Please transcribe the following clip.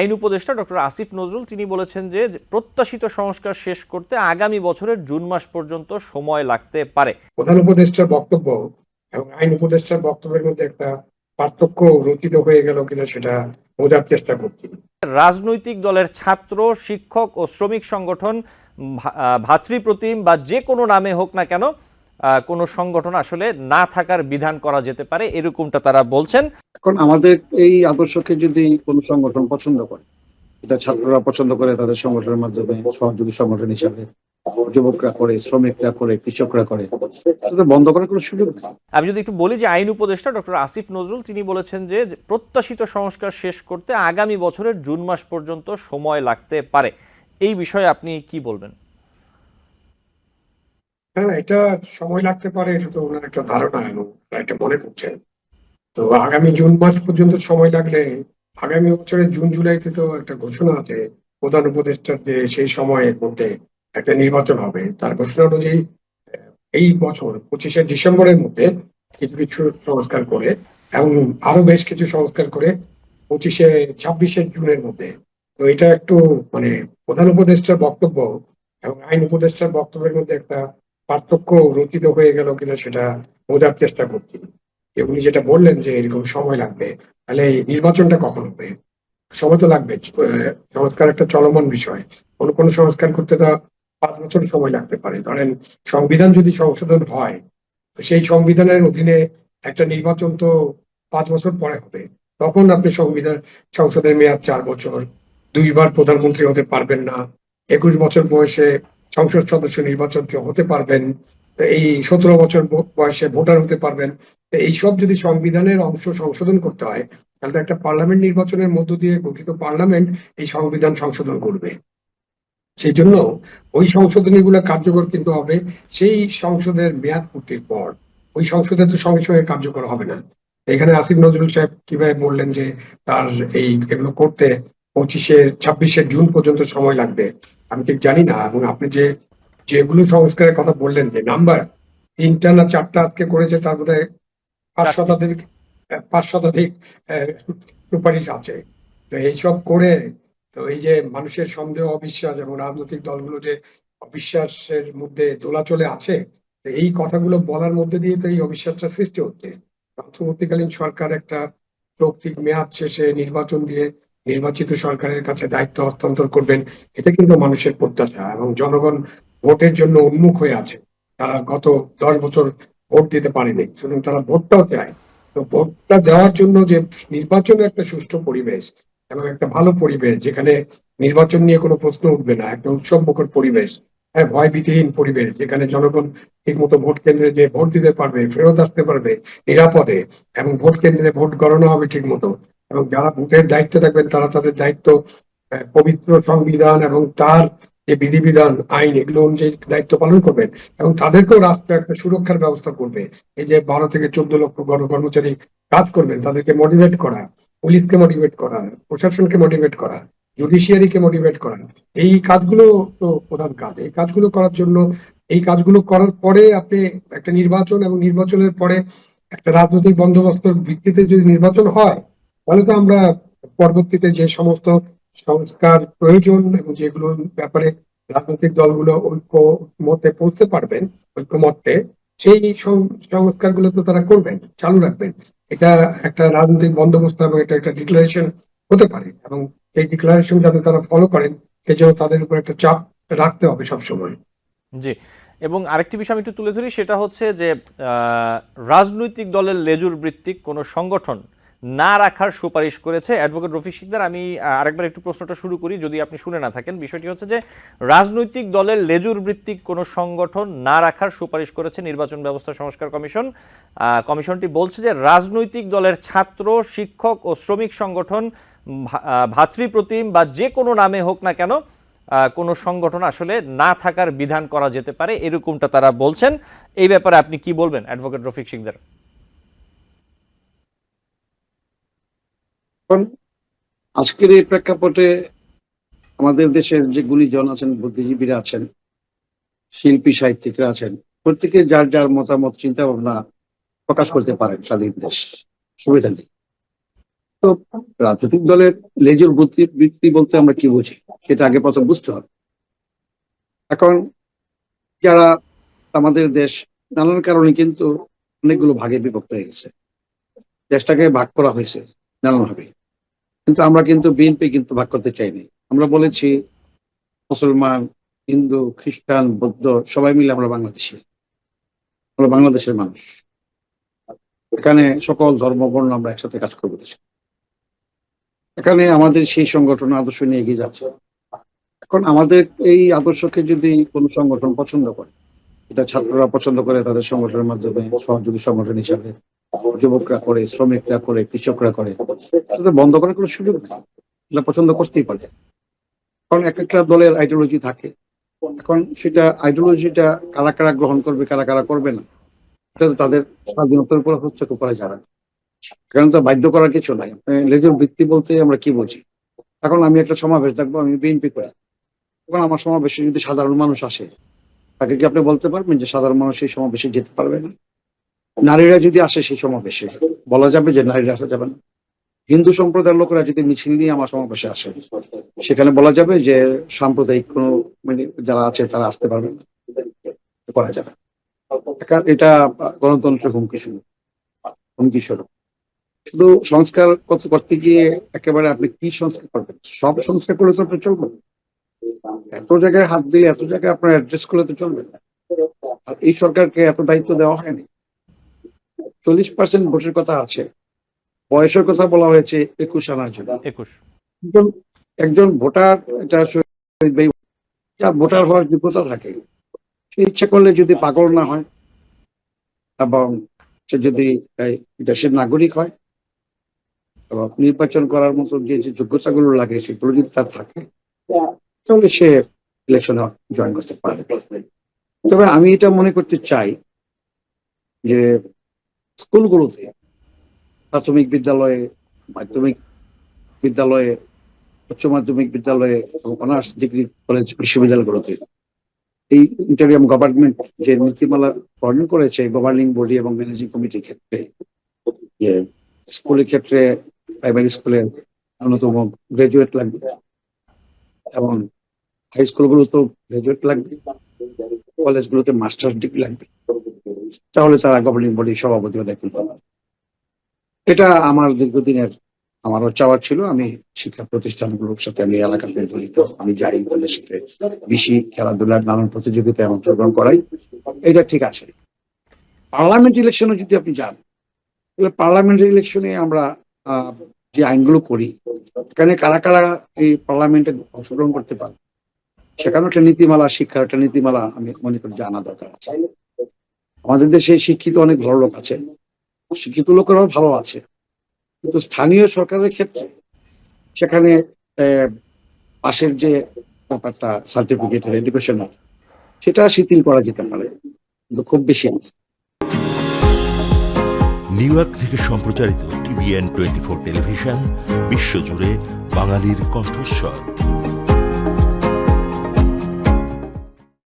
আইন উপদেষ্টা ডক্টর আসিফ নজরুল তিনি বলেছেন যে প্রত্যাশিত সংস্কার শেষ করতে আগামী বছরের জুন মাস পর্যন্ত সময় লাগতে পারে। প্রধান উপদেষ্টার বক্তব্য এবং আইন উপদেষ্টার বক্তব্যের মধ্যে একটা পার্থক্য রচিত হয়ে গেল কিনা সেটা বোঝার চেষ্টা করছি। রাজনৈতিক দলের ছাত্র শিক্ষক ও শ্রমিক সংগঠন ভাতৃপ্রতিম বা যে কোনো নামে হোক না কেন কোনো সংগঠন আসলে না থাকার বিধান করা যেতে পারে এরকমটা তারা বলছেন। এখন আমাদের এই আদর্শকে যদি কোনো সংগঠন পছন্দ করে এটা ছাত্ররা পছন্দ করে তাদের সংগঠনের মাধ্যমে সহযোগী সংগঠন হিসাবে যুবকরা করে শ্রমিকরা করে কৃষকরা করে বন্ধ করার কোনো সুযোগ আমি যদি একটু বলি যে আইন উপদেষ্টা ডক্টর আসিফ নজরুল তিনি বলেছেন যে যে প্রত্যাশিত সংস্কার শেষ করতে আগামী বছরের জুন মাস পর্যন্ত সময় লাগতে পারে। এই বিষয়ে আপনি কি বলবেন? হ্যাঁ এটা সময় লাগতে পারে, এটা তো ওনার একটা ধারণা এটা মনে করছেন। তো আগামী জুন মাস পর্যন্ত সময় লাগলে আগামী বছরের জুন, জুলাইতে তো একটা ঘোষণা আছে, প্রধান উপদেষ্টার যে সেই সময়ের মধ্যে একটা নির্বাচন হবে। তার ঘোষণা অনুযায়ী এই বছর পঁচিশে ডিসেম্বরের মধ্যে কিছু কিছু সংস্কার করে এবং আরও বেশ কিছু সংস্কার করে পঁচিশে, ছাব্বিশে জুনের মধ্যে। তো এটা একটু মানে প্রধান উপদেষ্টার বক্তব্য এবং আইন উপদেষ্টার বক্তব্যের মধ্যে একটা পার্থক্য রচিত হয়ে গেল কিনা সেটা বোঝার চেষ্টা করছি। উনি যেটা বললেন যে এরকম সময় লাগবে, তাহলে নির্বাচনটা কখন হবে? সময় তো লাগবে সংস্কার একটা চলমান বিষয়। কোনো কোনো সংস্কার করতে তো পাঁচ বছর সময় লাগতে পারে। ধরেন সংবিধান যদি সংশোধন হয় সেই সংবিধানের অধীনে একটা নির্বাচন তো পাঁচ বছর পরে হবে। তখন আপনি সংবিধান, সংসদের মেয়াদ চার বছর, দুইবার প্রধানমন্ত্রী হতে পারবেন না, একুশ বছর বয়সে সংসদ সদস্য নির্বাচন হতে পারবেন এই সতেরো বছর বয়সে ভোটার হতে পারবেন। এইসব যদি সংবিধানের অংশ সংশোধন করতে হয়, তাহলে একটা পার্লামেন্ট নির্বাচনের মধ্য দিয়ে গঠিত পার্লামেন্ট এই সংবিধান সংশোধন করবে। সেই জন্য ওই সংশোধনীগুলো কার্যকর কিন্তু হবে, সেই সংসদের মেয়াদ পূর্তির পর। ওই সংসদে তো সঙ্গে সঙ্গে কার্যকর হবে না। এখানে আসিফ নজরুল সাহেব কীভাবে বললেন যে তার এই এগুলো করতে পঁচিশে ছাব্বিশে জুন পর্যন্ত সময় লাগবে। আমি ঠিক জানি না এবং আপনি যে যেগুলো সংস্কারের কথা বললেন যে নাম্বার তিনটা না চারটা আজকে করেছে তার বোধ হয় পাঁচ শতাধিক পাঁচ শতাধিক সুপারিশ আছে। তো এইসব করে তো এই যে মানুষের সন্দেহ অবিশ্বাস এবং রাজনৈতিক দলগুলো যে অবিশ্বাসের মধ্যে দোলাচলে আছে তো এই কথাগুলো বলার মধ্যে দিয়ে তো এই অবিশ্বাসটা সৃষ্টি হচ্ছে। অন্তর্বর্তীকালীন সরকার একটা যৌক্তিক মেয়াদ শেষে নির্বাচন দিয়ে নির্বাচিত সরকারের কাছে দায়িত্ব হস্তান্তর করবেন এটা কিন্তু মানুষের প্রত্যাশা এবং জনগণ ভোটের জন্য উন্মুখ হয়ে আছে। তারা গত দশ বছর ভোট দিতে পারেনি সুতরাং তারা ভোটটাও চায়। তো ভোটটা দেওয়ার জন্য যে নির্বাচনের একটা সুষ্ঠু পরিবেশ এবং একটা ভালো পরিবেশ, যেখানে নির্বাচন নিয়ে কোনো প্রশ্ন উঠবে না, একটা উৎসব মুখর পরিবেশ হ্যাঁ ভয় ভীতিহীন পরিবেশ, যেখানে জনগণ ঠিক মতো ভোট কেন্দ্রে যে ভোট দিতে পারবে, ফেরত আসতে পারবে নিরাপদে এবং ভোট কেন্দ্রে ভোট গণনা হবে ঠিক মতো এবং যারা ভোটের দায়িত্বে থাকবেন, তারা তাদের দায়িত্ব পবিত্র সংবিধান এবং তার যে বিধিবিধান, আইন, এগুলো অনুযায়ী দায়িত্ব পালন করবেন এবং তাদেরকেও রাষ্ট্র একটা সুরক্ষার ব্যবস্থা করবে। এই যে বারো থেকে চোদ্দ লক্ষ গণকর্মচারী কাজ করবেন, তাদেরকে মোটিভেট করা, পুলিশকে মোটিভেট করা, প্রশাসনকে মোটিভেট করা জুডিশিয়ারিকে মোটিভেট করা। এই কাজগুলো তো প্রধান কাজ। এই কাজগুলো করার জন্য, এই কাজগুলো করার পরে আপনি একটা নির্বাচন এবং নির্বাচনের পরে একটা রাজনৈতিক বন্দোবস্তর ভিত্তিতে যদি নির্বাচন হয় তাহলে তো আমরা পরবর্তীতে যে সমস্ত সংস্কার প্রয়োজন এবং যেগুলো ব্যাপারে রাজনৈতিক দলগুলো ঐক্য মতে পৌঁছতে পারবেন, ঐক্যমত্যে, সেই সংস্কারগুলো তো তারা করবেন, চালু রাখবেন। এটা একটা রাজনৈতিক বন্দোবস্ত এবং এটা একটা ডিক্লারেশন হতে পারে এবং এই ডিক্লারেশন যাতে তারা ফলো করেন, সেজন্য তাদের উপর একটা চাপ রাখতে হবে সবসময়। জি, এবং আরেকটি বিষয় আমি একটু তুলে ধরি, সেটা হচ্ছে যে রাজনৈতিক দলের লেজুর ভিত্তিক কোনো সংগঠন না রাখার সুপারিশ করেছে অ্যাডভোকেট রফিক শিকদার। আমি আরেকবার একটু প্রশ্নটা শুরু করি, যদি আপনি শুনে না থাকেন। বিষয়টি হচ্ছে যে, রাজনৈতিক দলের লেজুর ভিত্তিক কোনো সংগঠন না রাখার সুপারিশ করেছে নির্বাচন ব্যবস্থা সংস্কার কমিশন। কমিশনটি বলছে যে, রাজনৈতিক দলের ছাত্র, শিক্ষক ও শ্রমিক সংগঠন ভাতৃপ্রতিম বা যে কোনো নামে হোক না কেন কোনো সংগঠন আসলে না থাকার বিধান করা যেতে পারে, এরকমটা তারা বলছেন। এই ব্যাপারে আপনি কি বলবেন অ্যাডভোকেট রফিক সিকদার এখন আজকের এই প্রেক্ষাপটে আমাদের দেশের যে গুণীজন আছেন, বুদ্ধিজীবীরা আছেন, শিল্পী সাহিত্যিকরা আছেন, প্রত্যেকে যার যার মতামত চিন্তা ভাবনা প্রকাশ করতে পারেন স্বাধীন দেশ। সুবিধা নেই। তো রাজনৈতিক দলের লেজুর বুদ্ধি, বৃত্তি বলতে আমরা কি বুঝি? সেটা আগে প্রথম বুঝতে হবে। এখন যারা আমাদের দেশ নানান কারণে কিন্তু অনেকগুলো ভাগে বিভক্ত হয়ে গেছে। দেশটাকে ভাগ করা হয়েছে নানানভাবে। কিন্তু আমরা কিন্তু বিএনপি কিন্তু ভাগ করতে চাইনি। আমরা বলেছি মুসলমান, হিন্দু, খ্রিস্টান, বৌদ্ধ, সবাই মিলে আমরা বাংলাদেশি। আমরা বাংলাদেশের মানুষ। এখানে সকল ধর্ম, বর্ণ আমরা একসাথে কাজ করব দেশে। এখানে আমাদের সেই সংগঠন আদর্শ নিয়ে এগিয়ে যাচ্ছে। এখন আমাদের এই আদর্শকে যদি কোনো সংগঠন পছন্দ করে এটা ছাত্ররা পছন্দ করে তাদের সংগঠনের মাধ্যমে, সহযোগী সংগঠন হিসাবে। যুবকরা করে, শ্রমিকরা করে, কৃষকরা করে। বন্ধ করার কোনো সুযোগ নেই। এটা পছন্দ করতেই পারে। কারণ এক একটা দলের আইডিওলজি থাকে। এখন সেটা আইডিওলজিটা কারা কারা গ্রহণ করবে, কারা কারা করবে না, এটা তাদের স্বাধীনতার উপর হস্তক্ষেপ করা যাবে কারণ তো বাধ্য করার কিছু নাই। লেজুর বৃত্তি বলতে আমরা কি বুঝি? এখন আমি একটা সমাবেশ দেখব, আমি বিএনপি করি। এখন আমার সমাবেশে যদি সাধারণ মানুষ আসে তাকে কি আপনি বলতে পারবেন যে সাধারণ মানুষ সেই সমাবেশে যেতে পারবে না? নারীরা যদি আসে সেই সমাবেশে বলা যাবে যে নারীরা আসা যাবে না। হিন্দু সম্প্রদায়ের লোকেরা যদি মিছিল নিয়ে আমার সমাবেশে আসে, সেখানে বলা যাবে যে সাম্প্রদায়িক কোনো মানে যারা আছে তারা আসতে পারবে না। করা যাবে এটা গণতন্ত্রের হুমকি শুরু হুমকি স্বরূপ। শুধু সংস্কার করতে গিয়ে একেবারে আপনি কি সংস্কার করবেন? সব সংস্কার করলে তো আপনি চলবে। এত জায়গায় হাত দিলে এত জায়গায় আপনার অ্যাড্রেস করলে তো চলবে না। আর এই সরকারকে এত দায়িত্ব দেওয়া হয়নি। চল্লিশ পার্সেন্ট ভোটের কথা আছে। বয়সের কথা বলা হয়েছে একুশ আনার জন্য। একুশ। একজন ভোটার এটা যার ভোটার হওয়ার যোগ্যতা থাকে। সে ইচ্ছা করলে যদি পাগল না হয় এবং সে যদি দেশের নাগরিক হয় এবং নির্বাচন করার মতো যে যে যোগ্যতাগুলো লাগে সেগুলো যদি তার থাকে তাহলে সে ইলেকশনে জয়েন করতে পারে তবে আমি এটা মনে করতে চাই যে স্কুলগুলোতে প্রাথমিক বিদ্যালয়ে, মাধ্যমিক বিদ্যালয়ে, উচ্চ মাধ্যমিক বিদ্যালয়ে এবং অনার্স ডিগ্রি কলেজ বিশ্ববিদ্যালয়গুলোতে এই ইন্টারিয়াম গভর্নমেন্ট যে নীতিমালা প্রণয়ন করেছে গভর্নিং বডি এবং ম্যানেজিং কমিটির ক্ষেত্রে স্কুলের ক্ষেত্রে প্রাইমারি স্কুলের অন্যতম গ্রাজুয়েট লাগবে এবং হাই স্কুলগুলোতেও গ্রাজুয়েট লাগবে কলেজগুলোতে মাস্টার্স ডিগ্রি লাগবে। তাহলে তারা গভর্নিং বডির সভাপতি পাবে। এটা আমার দীর্ঘদিনের, আমারও চাওয়ার ছিল। আমি শিক্ষা প্রতিষ্ঠানগুলোর সাথে, আমি এলাকাতে জড়িত। আমি যাই তাদের সাথে বেশি খেলাধুলার নানান প্রতিযোগিতায় অংশগ্রহণ করাই। এটা ঠিক আছে। পার্লামেন্ট ইলেকশনে যদি আপনি যান, তাহলে পার্লামেন্ট ইলেকশনে আমরা যে আইনগুলো করি, এখানে কারা কারা এই পার্লামেন্টে অংশগ্রহণ করতে পারে? সেখানে একটা নীতিমালা, শিক্ষার একটা নীতিমালা আমি মনে করি জানা দরকার আছে। আমাদের দেশে শিক্ষিত অনেক ভালো লোক আছে। শিক্ষিত লোকেরাও ভালো আছে। কিন্তু স্থানীয় সরকারের ক্ষেত্রে সেখানে পাশের যে ব্যাপারটা সার্টিফিকেটের এডুকেশনাল সেটা শিথিল করা যেতে পারে। কিন্তু খুব বেশি নিউ ইয়র্ক থেকে সম্প্রচারিত টিভিএন টোয়েন্টি ফোর টেলিভিশন, বিশ্বজুড়ে বাঙালির কণ্ঠস্বর।